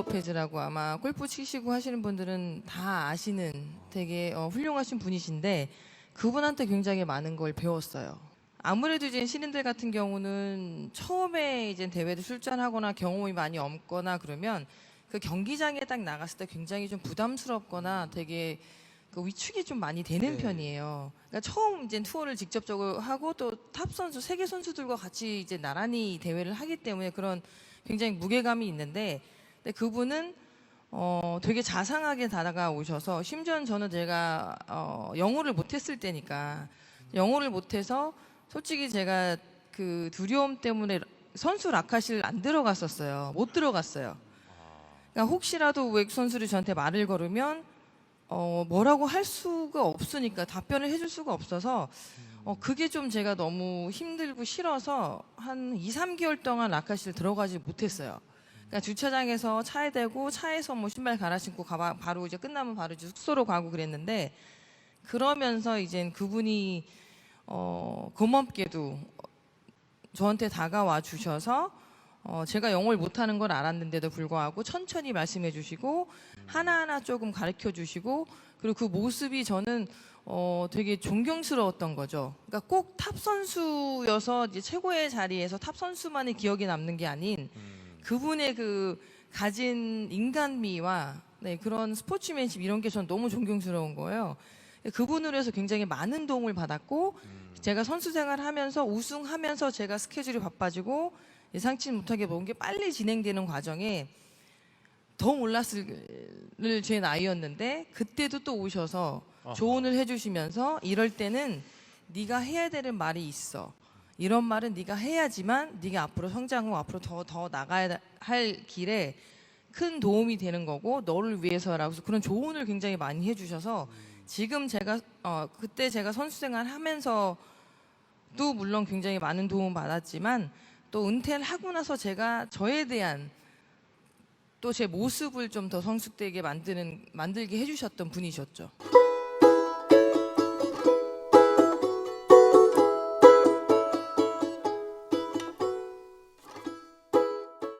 로페즈라고 아마 골프 치시고 하시는 분들은 다 아시는 되게 어, 훌륭하신 분이신데 그분한테 굉장히 많은 걸 배웠어요. 아무래도 이제 신인들 같은 경우는 처음에 이제 대회를 출전하거나 경험이 많이 없거나 그러면 그 경기장에 딱 나갔을 때 굉장히 좀 부담스럽거나 되게 그 위축이 좀 많이 되는 네. 편이에요. 그러니까 처음 이제 투어를 직접적으로 하고 또 탑 선수 세계 선수들과 같이 이제 나란히 대회를 하기 때문에 그런 굉장히 무게감이 있는데 근데 그분은 어 되게 자상하게 다가오셔서 심지어 저는 제가 어 영어를 못했을 때니까 영어를 못해서 솔직히 제가 그 두려움 때문에 선수 라카실 안 들어갔었어요. 못 들어갔어요. 그러니까 혹시라도 외국 선수들이 저한테 말을 걸으면 어 뭐라고 할 수가 없으니까 답변을 해줄 수가 없어서 어 그게 좀 제가 너무 힘들고 싫어서 한 2, 3개월 동안 라카실 들어가지 못했어요. 그러니까 주차장에서 차에 대고 차에서 뭐 신발 갈아 신고 가봐 바로 이제 끝나면 바로 이제 숙소로 가고 그랬는데 그러면서 이젠 그분이 어 고맙게도 저한테 다가와 주셔서 어 제가 영어를 못하는 걸 알았는데도 불구하고 천천히 말씀해 주시고 하나하나 조금 가르쳐 주시고 그리고 그 모습이 저는 어 되게 존경스러웠던 거죠. 그러니까 꼭 탑 선수여서 이제 최고의 자리에서 탑 선수만의 기억이 남는 게 아닌 그분의 그 가진 인간미와 네, 그런 스포츠맨십 이런 게 전 너무 존경스러운 거예요. 그분으로 해서 굉장히 많은 도움을 받았고 제가 선수 생활하면서 우승하면서 제가 스케줄이 바빠지고 예상치 못하게 모든 게 빨리 진행되는 과정에 더 몰랐을 제 나이였는데 그때도 또 오셔서. 조언을 해주시면서 이럴 때는 네가 해야 되는 말이 있어. 이런 말은 네가 해야지만 네가 앞으로 성장하고 앞으로 더 더 나가야 할 길에 큰 도움이 되는 거고 너를 위해서라고 해서 그런 조언을 굉장히 많이 해주셔서 지금 제가 어 그때 제가 선수 생활 하면서도 물론 굉장히 많은 도움 받았지만 또 은퇴를 하고 나서 제가 저에 대한 또 제 모습을 좀 더 성숙되게 만드는 만들게 해주셨던 분이셨죠.